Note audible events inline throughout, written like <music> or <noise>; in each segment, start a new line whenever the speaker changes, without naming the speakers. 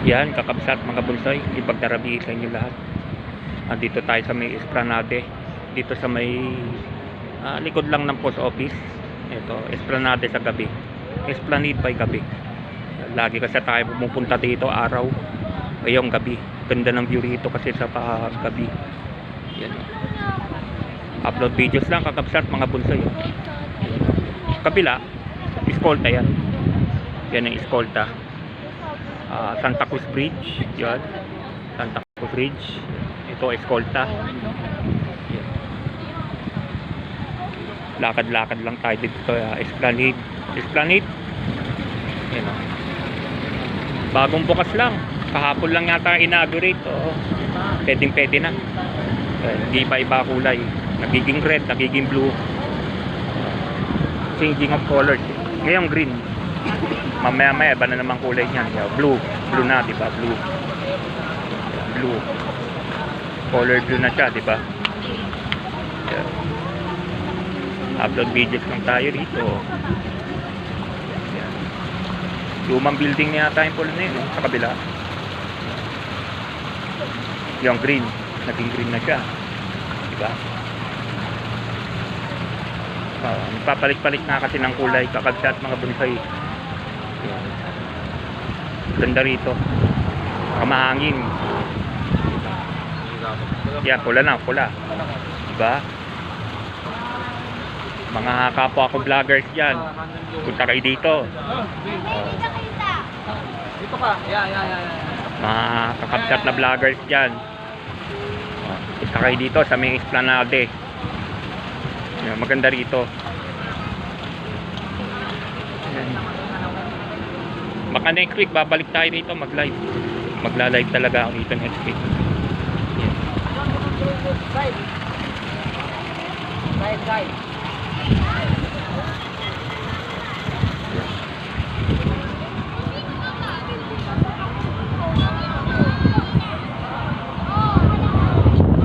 Yan, kakabsat mga bunsoy, ipagdarabi sa inyo lahat. Andito tayo sa may Esplanade, dito sa may ah, likod lang ng post office. Ito, Esplanade sa gabi. Esplanade by gabi. Lagi kasi tayo pumupunta dito araw, ngayong gabi. Ganda ng view rito kasi sa pa gabi. Yan. Upload videos lang kakabsat mga bunsoy. Kabila, eskolta yan. Yan ang eskolta. Ah, Santa Cruz Bridge, yan. Santa Cruz Bridge. Ito, eskolta. Yan. Lakad-lakad lang tayo dito sa Esplanade. Esplanade. Yan. oh. Bagong bukas lang. Kahapon lang yata inaugurate. Oo. Pwedeng pwede na. Eh, Hindi pa iba kulay. Nagiging red, nagiging blue. Changing of colors. Ngayon green. Mamaya maya iba na naman kulay niyan. Blue. Blue na, di ba? Blue. Blue. Color blue na siya, di ba? Upload videos lang tayo rito. Lumang building na yata yung pula na yun, no? sa kabila. Yung green. Naging green na siya. Di ba? Oh, papalit-palit na kasi ng kulay kakagsat mga bonsai. Yan. Ganda rito. Kamahangin. Yan, pula na, pula. Diba? Mga kapwa ko vloggers dyan. Punta kayo dito.
Dito ka. Yeah, yeah, yeah.
mga kakapsat na vloggers dyan. Oh, Punta kayo dito sa may esplanade. Yan, maganda rito. Yan. Baka next week babalik tayo dito mag-live. Magla-live talaga ako dito next week.
Side. Side, side.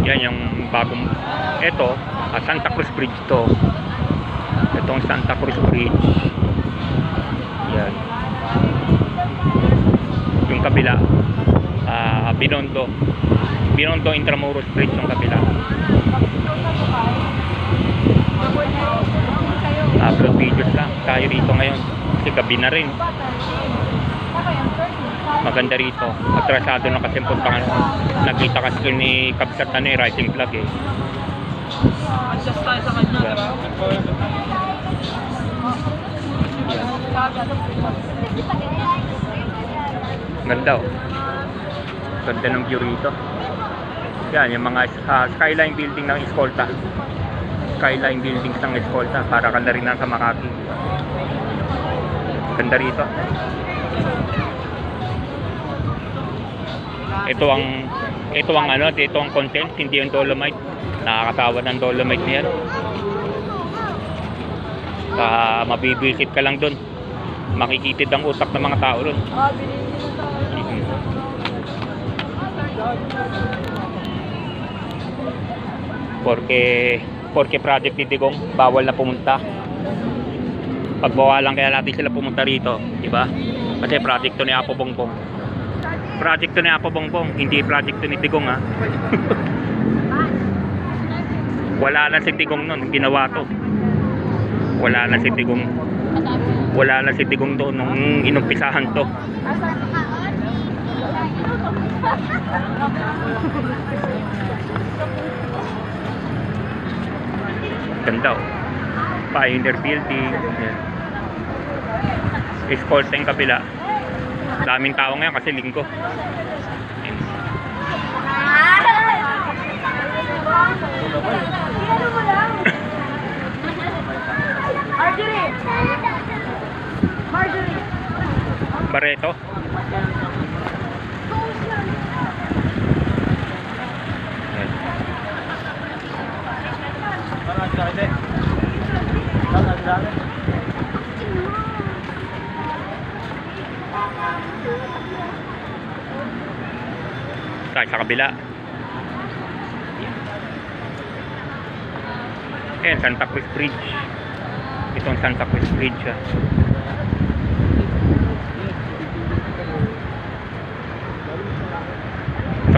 Yan yung bagong ito, ah, Santa Cruz Bridge to. Itong Santa Cruz Bridge. Yan. Yung kabila, ah Binondo. Binondo Intramuros Bridge yung kabila. Upload videos lang tayo rito ngayon. Kasi gabi na rin. Maganda rito. Atrasado na kasi punta nga. Nakita kasi ko ni Kapsat ano eh, writing vlog eh.
Adjust tayo sa kanya, di ba?
Ganda oh. Ganda ng view rito. Yan, yung mga ah, skyline building ng Escolta. Skyline buildings ng Escolta. Para ka na rin nasa Makati. Ganda rito. Ito ang ito ang ano, ito ang content, hindi yung Dolomite. Nakakatawa ng Dolomite na yan. Ah, mabibisit ka lang doon. Makikitid ang utak ng mga tao doon.
Ah, binili mo tayo.
Mhm. Porque porque project ni Digong bawal na pumunta. Pagbawalan kaya natin sila pumunta rito, di ba? Kasi project to ni Apo Bongbong. Project to ni Apo Bongbong, hindi project to ni Digong ha. <laughs> Wala na si Digong noon, ginawa to. Wala na si Digong. Wala na si Digong doon nung inumpisahan to. Ganda oh. Pioneer Building. Yan. Escort yung kabila. Daming tao ngayon kasi linggo.
Marjorie! Marjorie!
Barreto. Kabila. Yan. Ayan, Santa Cruz Bridge. Itong Santa Cruz Bridge. ah.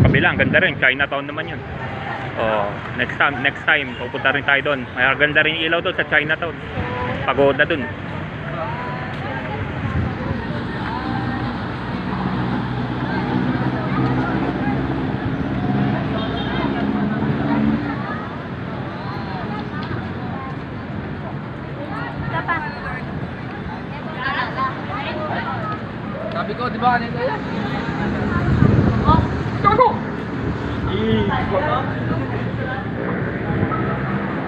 kabila, ang ganda rin. Chinatown naman yun. Oh, next time, next time, pupunta rin tayo doon. May ganda rin ilaw doon sa Chinatown. Pagoda doon.
Sabi ko, di ba kanina yan?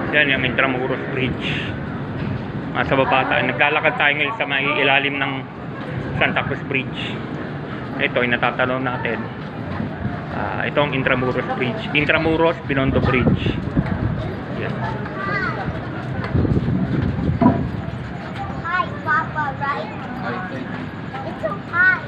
Yan yung Intramuros Bridge. Nasa baba tayo. Naglalakad tayo ngayon sa may ilalim ng Santa Cruz Bridge. Ito yung natatanong natin. Ah, ito ang Intramuros Bridge. Intramuros Binondo Bridge. Yan.
Hi, Papa, right?
Ay, ay.
It's so hot.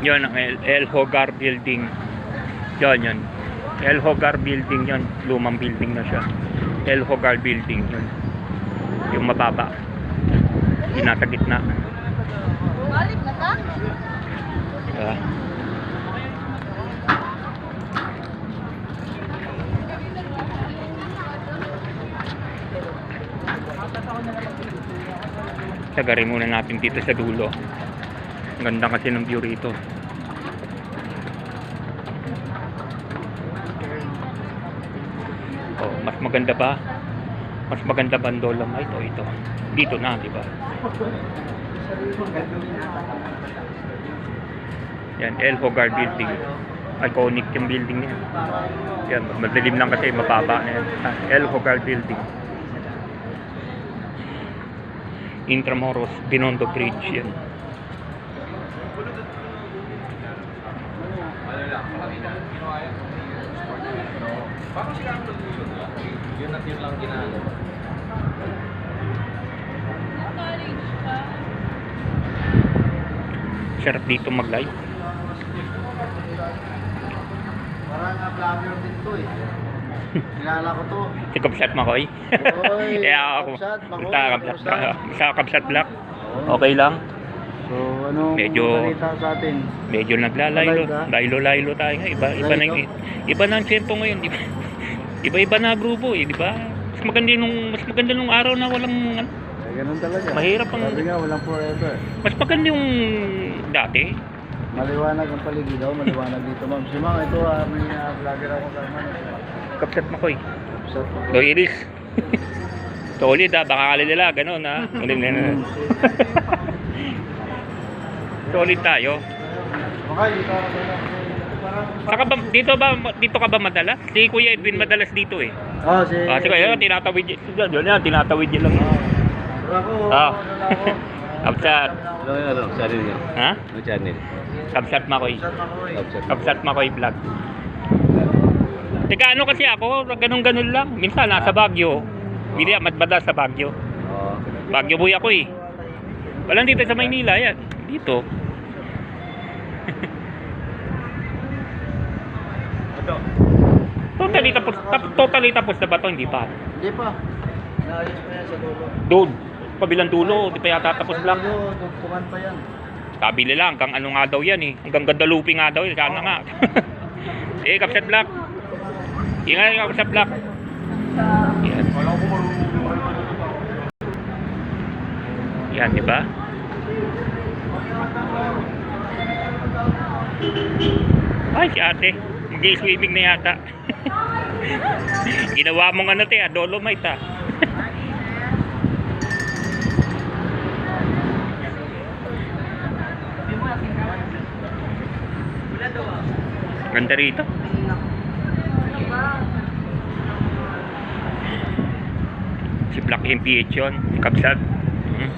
Yon ang El, El Hogar Building. Yon yon. El Hogar Building yon. Lumang building na siya. El Hogar Building yon. Yung mababa. Yung nasa gitna.
Balik na ka?
Diba? Sagarin muna natin dito sa dulo. Ganda kasi ng view rito. Oh, mas maganda ba? Mas maganda ba ang Dolomite o ito? Dito na, di ba? Yan, El Hogar Building. Iconic yung building niya. Yan, madilim lang kasi mababa na yan. Ah, El Hogar Building. Intramuros, Binondo Bridge yan.
Yun at yun lang ginagawa.
Sarap dito mag-live.
Parang nga vlogger din to eh. <laughs> Kilala ko to.
Si Kabsat Makoy.
Oy, <laughs>
Kaya ako.
Kabsat, Makoy,
Kabsat Black. Okay lang.
Ano
Medyo-
sa atin?
Medyo naglalaylo.
Ah.
Laylo-laylo tayo ngayon. Iba, iba na, iba na ang tempo ngayon. <laughs> Iba, iba-iba na grupo eh, di ba? Mas maganda nung mas maganda nung araw na walang ano,
Eh, ganun talaga.
Mahirap ang-
Sabi nga, walang forever.
mas maganda yung dati.
Maliwanag ang paligid daw, maliwanag dito ma'am. Si ma'am, ito ah, may ah, vlogger ako kasama.
Kabsat Makoy.
So,
Do Iris. <laughs> Solid ah, baka akala nila ganun ah. <laughs> Solid na Solid tayo.
Okay, dito.
Saka ba, dito ba dito ka ba madalas? Si Kuya Edwin madalas dito eh.
Oh, si...
Ah, si Kuya Edwin, tinatawid niya. Yun yan, tinatawid lang.
Ako,
Ah. <laughs>
ako.
Kabsat.
Ano yung ano? Channel niya?
Ha?
Ano channel?
Kabsat Makoy.
Upset.
Kabsat Makoy vlog. Teka, ano kasi ako, ganun-ganun lang. Minsan nasa Baguio. Hindi, matbada sa Baguio.
Oo.
Baguio boy ako eh. Walang dito sa Maynila yan. Dito. Totally tapos, tap- totally tapos na ba to? Hindi pa.
Hindi pa. Naayos pa yan sa dulo.
Doon, kabilang dulo, di pa yata tapos
Sa
lang.
dulo, dugtungan pa yan.
Sabi nila, hanggang ano nga daw yan eh. Hanggang Guadalupe nga daw, eh. sana nga. <laughs> eh, Kapsat Black. Ingat nga Kapsat Black. Yan. Yan, di ba? Ay, si ate. Mag-swimming na yata. Ginawa mong ano te, ah, dolomite ah. Ganda rito. Si Black MPH yun. Si Kabsat. Hmm.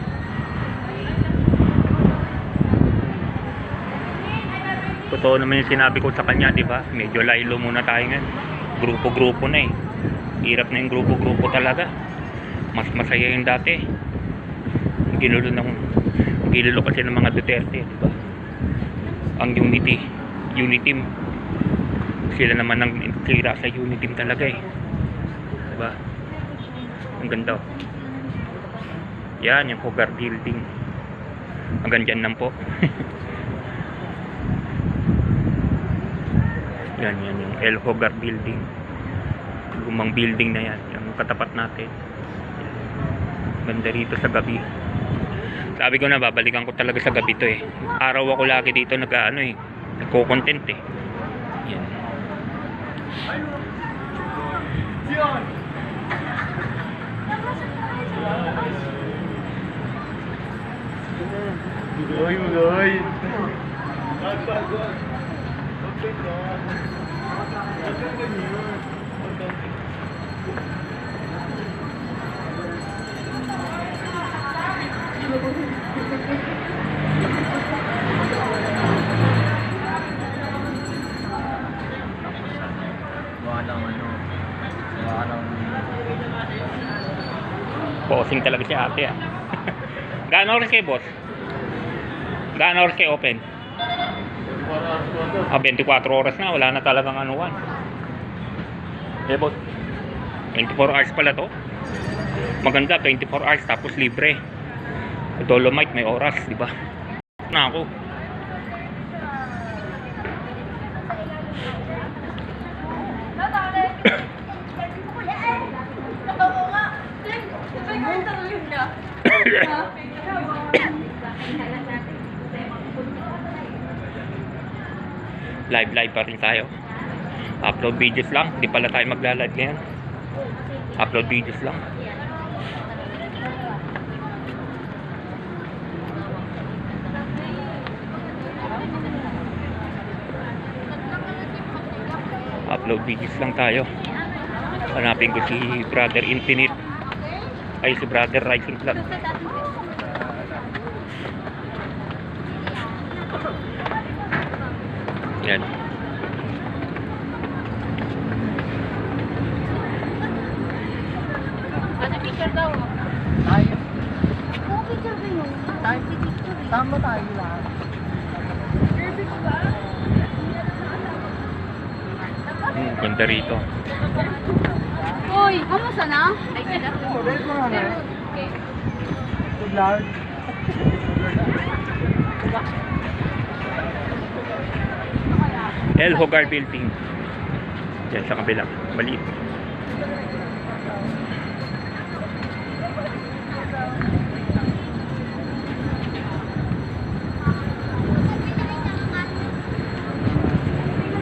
Totoo naman yung sinabi ko sa kanya, di ba? Medyo laylo muna tayo ngayon. Grupo-grupo na eh. Hirap na yung grupo-grupo talaga. Mas masaya yung dati. Ginulo ng ginulo kasi ng mga Duterte, di ba? ang Unity. Uniteam. Sila naman ang tira sa Uniteam talaga eh. Diba? Ang ganda. oh. Yan, yung Hogar Building. Hanggang dyan lang po. <laughs> yan, yan yung El Hogar Building. Lumang building na yan. Yung katapat natin. Ganda rito sa gabi. Sabi ko na babalikan ko talaga sa gabi to eh. Araw ako lagi dito nag ano eh. Nagko-content eh. Yan.
Uy, uy.
Gawa ng ano. Gawa ng...
Bossing talaga si ate ah. <laughs> Gaano oras kayo boss? Gaano kayo open? Ah, 24 oras na. Wala na talagang anuan. Eh boss. 24 hours pala to. Maganda, 24 hours tapos libre. Dolomite may oras, di ba? Na ako. Live live pa rin tayo. Upload videos lang. Di pala tayo magla-live ngayon. Upload videos lang. Upload videos lang tayo. Hanapin ko si Brother Infinite. Ay, si Brother Rising Vlog. Yan.
Ano picture daw?
Tayo.
Oo, picture ba yun?
Tayo.
Picture eh.
Tama tayo lahat.
Perfect ba?
Hmm, ganda rito.
Uy, kamusta na? Ay, sila.
Eh.
Okay.
Good Lord. <laughs>
El Hogar Building. Yan sa kabila. Maliit.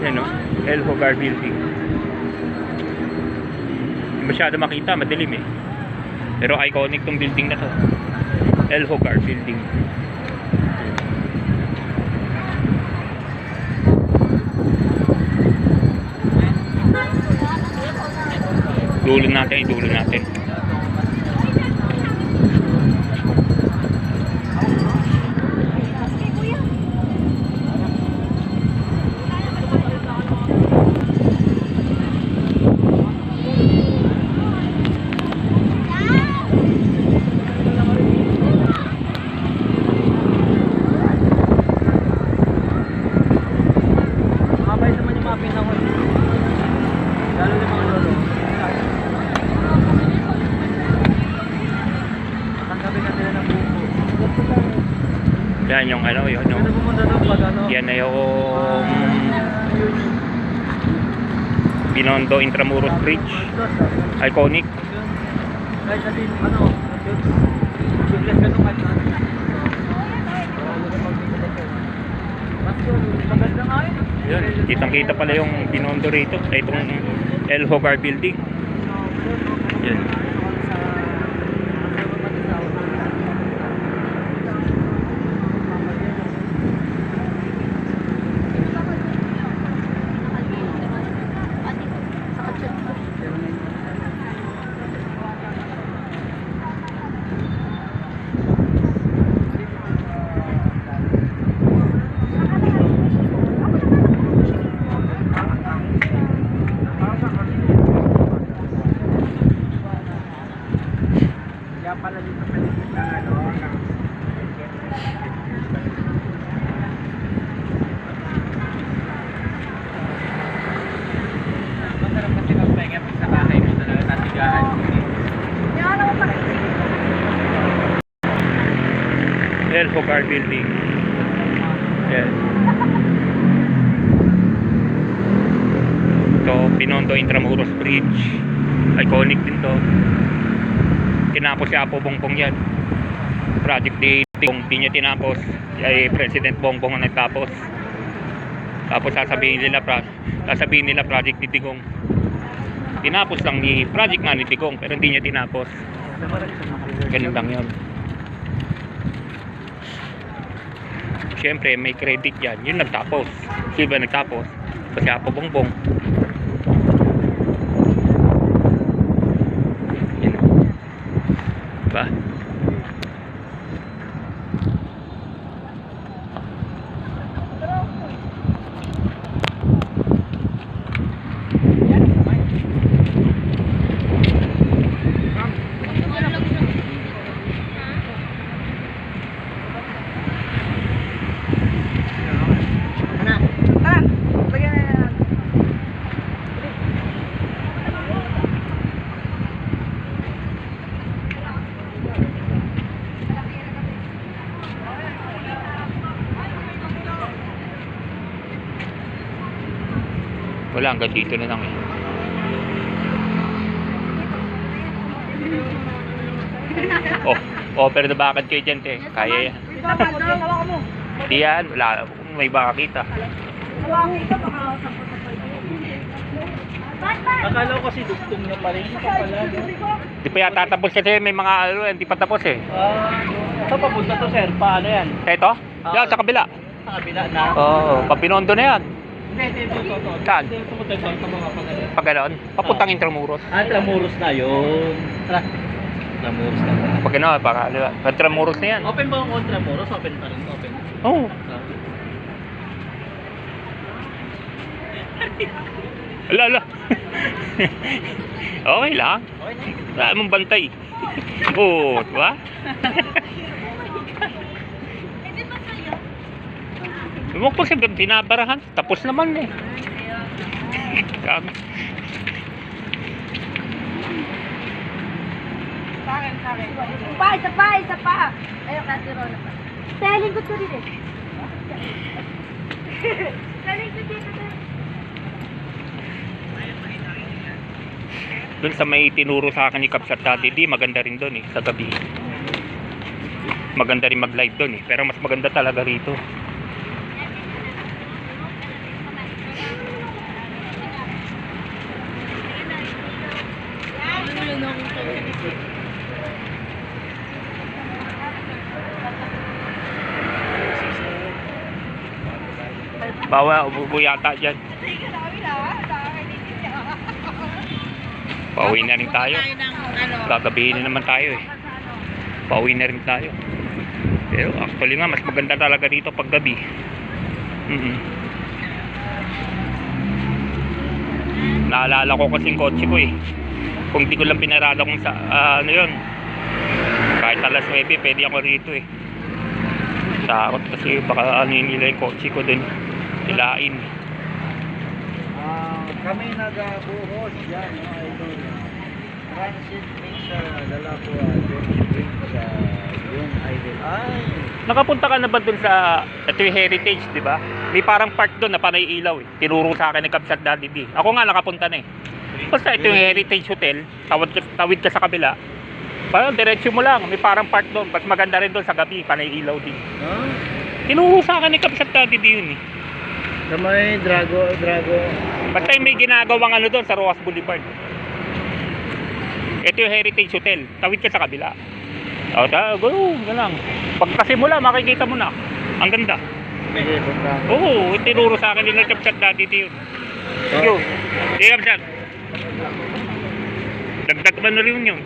Yan no? El Hogar Building. Masyado makita, madilim eh. Pero iconic tong building na to. El Hogar Building. Dulo natin, dulo natin.
Mabait naman yung mga pinahon. Lalo yung mga lolo. Nakagabi na sila ng buko.
Yan yung ano, yun,
pag ano.
Yan na yung Binondo Intramuros Bridge. Iconic.
Kahit kasi ano, biglas ka nung kahit ano. Yun, yun.
Kitang kita pala yung Binondo rito. Ay, itong El Hogar Building. Yan. Hotel Hogar Building. Yes. Ito, Pinondo Intramuros Bridge. Iconic din to. Tinapos si Apo Bongbong yan. Project day, kung di niya tinapos, ay President Bongbong ang nagtapos. Tapos sasabihin nila, pra, sasabihin nila Project ni Digong. Tinapos lang ni Project nga ni pero hindi niya tinapos. Ganun lang yun. Siyempre, may credit yan. Yun nagtapos. Sino ba nagtapos? Kasi Apo Bongbong. Yan. Diba?
Tara, lagyan na yan.
Wala, hanggang dito na lang eh. Oh, offer the bucket kayo dyan, te. Kaya yan.
Hawakan mo.
Di yan, wala. May baka kita.
Akala ko kasi dugtong niya pa rin. Ito pala.
Di pa yata tapos kasi may mga ano, hindi pa tapos eh.
Ah, ito papunta to sir. Paano yan?
Ito? Yan, sa kabila.
Sa kabila na.
Oo, oh, papinondo na yan.
Hindi, hindi, ito, ito, ito.
Saan?
Hindi, pumunta sa mga pagano.
Pag gano'n, papuntang Intramuros.
Ah, Tramuros na yun. Tara. Tramuros na.
Pag gano'n, baka, di ba? Intramuros na yan.
Open ba ang Tramuros? Open pa rin. Open.
Oo. Oh.
Ah.
Ala, ala. <laughs> okay lang.
Okay na.
Wala mong bantay. <laughs> Oo, di ba? <laughs> Huwag pa sabihin, tinabarahan. Tapos naman eh. Kami.
Sa akin, sa akin. Isa pa, isa pa, isa pa. Ayun, kasi Rona pa. Telling ko to rin eh. <laughs> Telling ko dito to.
Doon sa may tinuro sa akin ni Kapsat dati, di maganda rin doon eh, sa gabi. Maganda rin mag-live doon eh, pero mas maganda talaga rito. Bawa, ububo yata dyan. Pauwi na rin tayo. Gagabihin na naman tayo eh. Pauwi na rin tayo. Pero actually nga, mas maganda talaga dito pag gabi. Mhm. Naalala ko kasing kotse ko eh. Kung di ko lang pinarada kung sa, ah, ano yun. Kahit alas 9, pwede ako rito eh. Takot kasi baka ano yun nila yung kotse ko dun. Ilain.
Ah, kami nagabuhos yan, no, idol. Transit Mixer, Dalapua, George Drink sa yung idol. Ay!
Nakapunta ka na ba dun sa ito yung heritage, di ba? May parang park doon na panay ilaw eh. Tinuro sa akin ni Kabsat Daddy D. Ako nga nakapunta na eh. Basta ito yung heritage hotel, tawid ka, tawid ka sa kabila. Parang diretsyo mo lang, may parang park doon. Mas maganda rin doon sa gabi, panay ilaw din.
Huh?
Tinuro sa akin ni Kabsat Daddy D yun eh.
Sa may Drago, Drago.
Basta yung may ginagawang ano doon sa Roas Boulevard. Ito yung heritage hotel, tawid ka sa kabila. O, ta, go, lang. Pagkasimula, makikita mo na. Ang ganda.
Sige, punta.
Oo, tinuro sa akin nila Kapsat dati ito yun. Yo, sige Kapsat. Dagdag ba na rin yun?